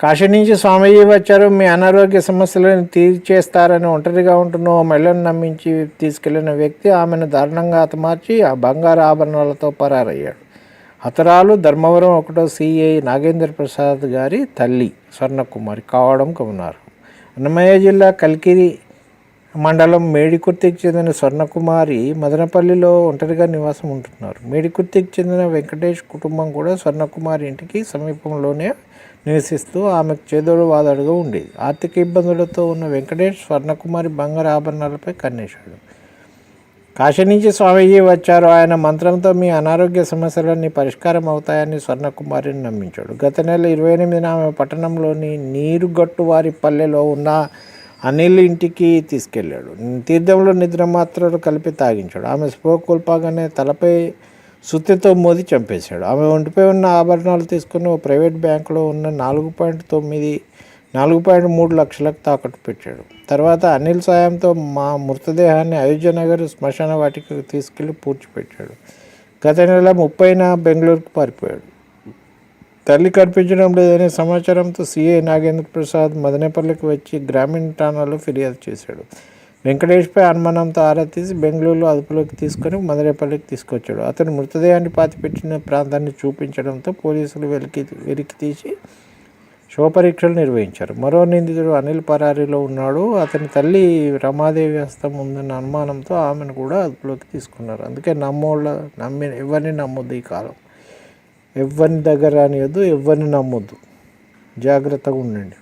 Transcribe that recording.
కాశీ నుంచి స్వామీజీ వచ్చారు. మీ అనారోగ్య సమస్యలను తీర్చేస్తారని ఒంటరిగా ఉంటున్న ఓ మహిళను నమ్మించి తీసుకెళ్ళిన వ్యక్తి ఆమెను దారుణంగా హతమార్చి ఆ బంగారు ఆభరణాలతో పరారయ్యాడు. హతరాలు ధర్మవరం ఒకటో సిఐ నాగేంద్ర ప్రసాద్ గారి తల్లి స్వర్ణకుమారి కావడం కన్నారు అన్నమయ్య జిల్లా కల్కిరి మండలం మేడికుర్తికి చెందిన స్వర్ణకుమారి మదనపల్లిలో ఒంటరిగా నివాసం ఉంటున్నారు. మేడికుర్తికి చెందిన వెంకటేష్ కుటుంబం కూడా స్వర్ణకుమారి ఇంటికి సమీపంలోనే నివసిస్తూ ఆమెకు చేదోడు వాదడుగా ఉండేది. ఆర్థిక ఇబ్బందులతో ఉన్న వెంకటేష్ స్వర్ణకుమారి బంగారు ఆభరణాలపై కన్నేశాడు. కాశీ నుంచి స్వామీజీ వచ్చారు. ఆయన మంత్రంతో మీ అనారోగ్య సమస్యలన్నీ పరిష్కారం అవుతాయని స్వర్ణకుమారిని నమ్మించాడు. గత నెల ఇరవై ఎనిమిదిన ఆమె పట్టణంలోని నీరుగట్టు వారి పల్లెలో ఉన్న అనిల్ ఇంటికి తీసుకెళ్ళాడు. తీర్థంలో నిద్ర మాత్రలు కలిపి తాగించాడు. ఆమె స్పృహ తలపై సుత్తితో మోది చంపేశాడు. ఆమె ఒంటిపై ఉన్న ఆభరణాలు తీసుకుని ఓ ప్రైవేట్ బ్యాంకులో ఉన్న నాలుగు పాయింట్ తొమ్మిది నాలుగు పాయింట్ మూడు లక్షలకు తాకట్టు పెట్టాడు. తర్వాత అనిల్ సాయంతో మా మృతదేహాన్ని అయోధ్య నగర్ శ్మశాన వాటికి తీసుకెళ్ళి పూడ్చిపెట్టాడు. గత నెల ముప్పైన బెంగళూరుకు పారిపోయాడు. తల్లి కనిపించడం లేదనే సమాచారంతో సీఐ నాగేంద్ర ప్రసాద్ మదనపల్లికి వచ్చి గ్రామీణ ఠాణాలో ఫిర్యాదు చేశాడు. వెంకటేష్పై అనుమానంతో ఆరా తీసి బెంగళూరులో అదుపులోకి తీసుకొని మదనపల్లికి తీసుకొచ్చాడు. అతను మృతదేహాన్ని పాతిపెట్టిన ప్రాంతాన్ని చూపించడంతో పోలీసులు వెలికి వెలికి తీసి శవపరీక్షలు నిర్వహించారు. మరో నిందితుడు అనిల్ పరారీలో ఉన్నాడు. అతని తల్లి రమాదేవి హస్తం ఉందన్న అనుమానంతో ఆమెను కూడా అదుపులోకి తీసుకున్నారు. అందుకే నమ్మోళ్ళ నమ్మి ఎవరిని నమ్మొద్దు ఈ కాలం. ఎవరిని దగ్గర రానియద్దు ఎవరిని నమ్మొద్దు. జాగ్రత్తగా ఉండండి.